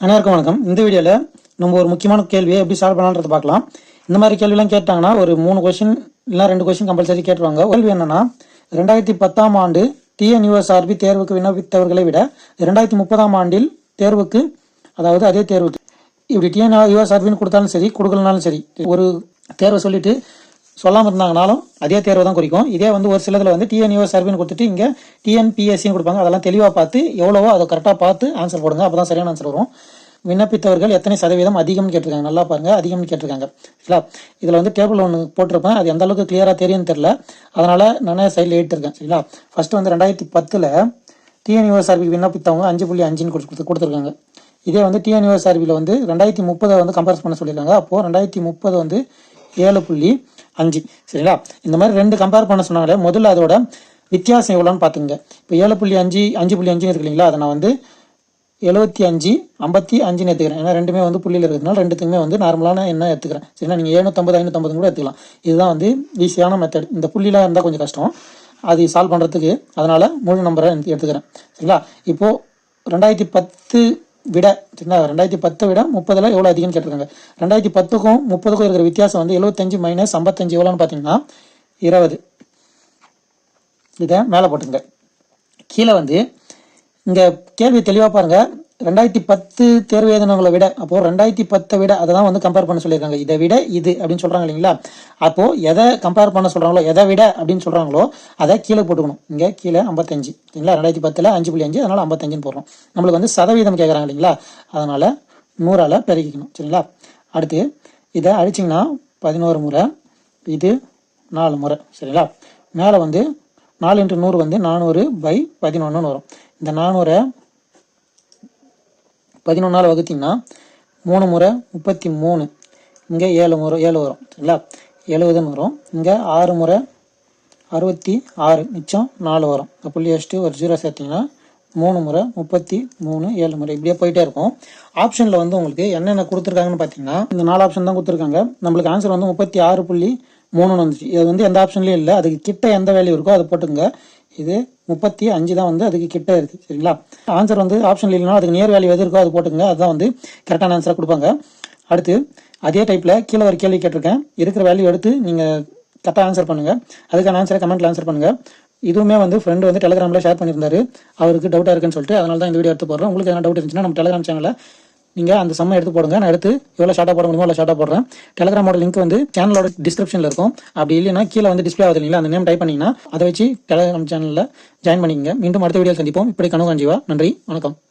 அனைவருக்கும் வணக்கம். இந்த வீடியோவில் நம்ம ஒரு முக்கியமான கேள்வியை எப்படி சால்வ் பண்ணலான்றது பார்க்கலாம். இந்த மாதிரி கேள்விலாம் கேட்டாங்கன்னா ஒரு மூணு கொஷின் இல்லை ரெண்டு கொஷின் கம்பல்சரி கேட்டுருவாங்க. கேள்வி என்னன்னா ரெண்டாயிரத்தி பத்தாம் ஆண்டு டிஎன்யூஎஸ்ஆர்பி தேர்வுக்கு விண்ணப்பித்தவர்களை விட ரெண்டாயிரத்தி முப்பதாம் ஆண்டில் தேர்வுக்கு அதாவது அதே தேர்வுக்கு இப்படி டிஎன் யூஎஸ்ஆர்பின்னு கொடுத்தாலும் சரி கொடுக்கலனாலும் சரி ஒரு தேர்வை சொல்லிட்டு சொல்லாமல் இருந்தாங்கனாலும் அதே தேர்வு தான் குறிக்கும். இதே வந்து ஒரு சிலதில் வந்து டிஎன்யூ சர்வின்னு கொடுத்துட்டு இங்கே டிஎன்பிஎஸ்சின்னு கொடுப்பாங்க. அதெல்லாம் தெளிவாக பார்த்து எவ்வளவோ அதை கரெக்டாக பார்த்து ஆன்சர் போடுங்க. அப்போ தான் சரியான ஆன்சர் வரும். விண்ணப்பித்தவர்கள் எத்தனை சதவீதம் அதிகம்னு கேட்டிருக்காங்க. நல்லா பாருங்க. அதிகம்னு கேட்டிருக்காங்க. சரிங்களா இதில் வந்து டேபிள் ஒன்று போட்டிருப்பேன். அது எந்த அளவுக்கு கிளியராக தெரியும்னு தெரில அதனால் நானே சைடில் எடுத்துருக்கேன் சரிங்களா? ஃபஸ்ட்டு வந்து ரெண்டாயிரத்தி பத்தில் டிஎன்யூஎஸ்ஆர்பி விண்ணப்பித்தவங்க அஞ்சு புள்ளி அஞ்சுன்னு கொடுத்து கொடுத்துருக்காங்க. இதே வந்து டிஎன்யூஎஸ்ஆர்பியில் வந்து ரெண்டாயிரத்தி முப்பதை வந்து கம்பேர் பண்ண சொல்லியிருக்காங்க. அப்போது ரெண்டாயிரத்தி முப்பது வந்து ஏழு புள்ளி அஞ்சு சரிங்களா? இந்த மாதிரி ரெண்டு கம்பேர் பண்ண சொன்னாங்களே முதல்ல அதோட வித்தியாசம் எவ்வளோன்னு பார்த்துங்க இப்போ ஏழு புள்ளி அஞ்சு அஞ்சு புள்ளி அஞ்சுன்னு இருக்கு இல்லைங்களா? அதை நான் வந்து எழுபத்தி அஞ்சு ஐம்பத்தி அஞ்சுன்னு எடுத்துக்கிறேன். ஏன்னா ரெண்டுமே வந்து புள்ளியில் இருக்கிறதுனால ரெண்டுத்துக்குமே வந்து நார்மலான என்ன எடுத்துக்கிறேன். சரிங்களா? நீங்கள் எழுநூத்தம்பது ஐநூற்றம்பது கூட எடுத்துக்கலாம். இதுதான் வந்து ஈஸியான மெத்தட் இந்த புள்ளியெலாம் இருந்தால் கொஞ்சம் கஷ்டம். அது சால்வ் பண்ணுறதுக்கு அதனால் முழு நம்பரை எடுத்துக்கிறேன். சரிங்களா? இப்போது ரெண்டாயிரத்தி பத்து விட சரிங்களா? ரெண்டாயிரத்தி பத்தை விட முப்பதில் எவ்வளோ அதிகம்னு கேட்டிருக்காங்க. ரெண்டாயிரத்தி பத்துக்கும் முப்பதுக்கும் இருக்கிற வித்தியாசம் வந்து எழுபத்தஞ்சு மைனஸ் ஐம்பத்தஞ்சு எவ்வளோன்னு பார்த்தீங்கன்னா இருபது. இதை மேலே போட்டுங்க கீழே வந்து இங்கே கேள்வி தெளிவாக பாருங்கள் ரெண்டாயிரத்தி பத்து தேர்வு எழுதினவங்களை விட அப்போது ரெண்டாயிரத்தி பத்தை விட அதை தான் வந்து கம்பேர் பண்ண சொல்லியிருக்காங்க. இதை விட இது அப்படின்னு சொல்கிறாங்க இல்லைங்களா? அப்போது எதை கம்பேர் பண்ண சொல்கிறாங்களோ எதை விட அப்படின்னு சொல்கிறாங்களோ அதை கீழே போட்டுக்கணும். இங்கே கீழே ஐம்பத்தஞ்சு. சரிங்களா? ரெண்டாயிரத்தி பத்தில் அஞ்சு புள்ளி அஞ்சு அதனால் ஐம்பத்தஞ்சுன்னு போடுறோம். நம்மளுக்கு வந்து சதவீதம் கேட்குறாங்க இல்லைங்களா? அதனால் நூறால் பெருக்கிக்கணும் சரிங்களா? அடுத்து இதை அடிச்சிங்கன்னா பதினோரு முறை இது நாலு முறை. சரிங்களா? மேலே வந்து நாலு இன்ட்டு நூறு வந்து நானூறு பை பதினொன்றுன்னு வரும். இந்த நானூறை பதினொன்றால் வகுத்தீங்கன்னா மூணு முறை முப்பத்தி மூணு இங்கே ஏழு முறை ஏழு வரும் சரிங்களா? எழுபதுன்னு வரும். இங்கே ஆறு முறை அறுபத்தி ஆறு மிச்சம் நாலு வரும். இந்த புள்ளி வச்சுட்டு ஒரு ஜீரோ சேர்த்திங்கன்னா மூணு முறை முப்பத்தி மூணு ஏழு முறை. இப்படியே போயிட்டே இருக்கும். ஆப்ஷனில் வந்து உங்களுக்கு என்னென்ன கொடுத்துருக்காங்கன்னு பார்த்தீங்கன்னா இந்த நாலு ஆப்ஷன் தான் கொடுத்துருக்காங்க. நம்மளுக்கு ஆன்சர் வந்து முப்பத்தி ஆறு புள்ளி மூணுன்னு வந்துச்சு. இது வந்து எந்த ஆப்ஷன்லையும் இல்லை. அதுக்கு கிட்ட எந்த வேல்யூ இருக்கோ அதை போட்டுங்க இது முப்பத்தி அஞ்சு தான் வந்து அதுக்கு கிட்ட இருக்குது சரிங்களா? ஆன்சர் வந்து ஆப்ஷன் இல்லைனா அதுக்கு நியர் வேல்யூ எது இருக்கோ அது போட்டுங்க அதுதான் வந்து கரெக்டான ஆன்சராக கொடுப்பாங்க. அடுத்து அதே டைப்பில் கீழே ஒரு கேள்வி கேட்டிருக்கேன். இருக்கிற வேல்யூ எடுத்து நீங்கள் கரெக்டாக ஆன்சர் பண்ணுங்கள் அதுக்கான ஆன்சரை கமெண்ட்டில் ஆன்சர் பண்ணுங்கள் இதுவுமே வந்து ஃப்ரெண்டு வந்து டெலிகிராமில் ஷேர் பண்ணியிருந்தாரு. அவருக்கு டவுட்டாக இருக்குன்னு சொல்லிட்டு அதனால தான் இந்த வீடியோ எடுத்து போடுறோம் உங்களுக்கு எதனா டவுட் இருந்துச்சுன்னா நம்ம டெலிகிராம் சேனலில் நீங்கள் அந்த சம்மை எடுத்து போடுங்க. நான் எடுத்து எவ்வளோ ஷார்ட்டாக போட முடியுமோ? அவ்வளோ ஷார்ட்டாக போடுறேன். டெலகிராமோட லிங்க் வந்து சேனலோட டிஸ்கிரிப்ஷனில் இருக்கும். அப்படி இல்லைன்னா கீழே வந்து டிஸ்பிளே ஆகுது இல்லைங்களா? அந்த நேம் டைப் பண்ணிங்கன்னா அதை வச்சு டெலிகிராம் சேனலில் ஜாயின் பண்ணிக்கங்க. மீண்டும் அடுத்த வீடியோ சந்திப்போம். இப்படி கனவு காஞ்சிவா நன்றி. வணக்கம்.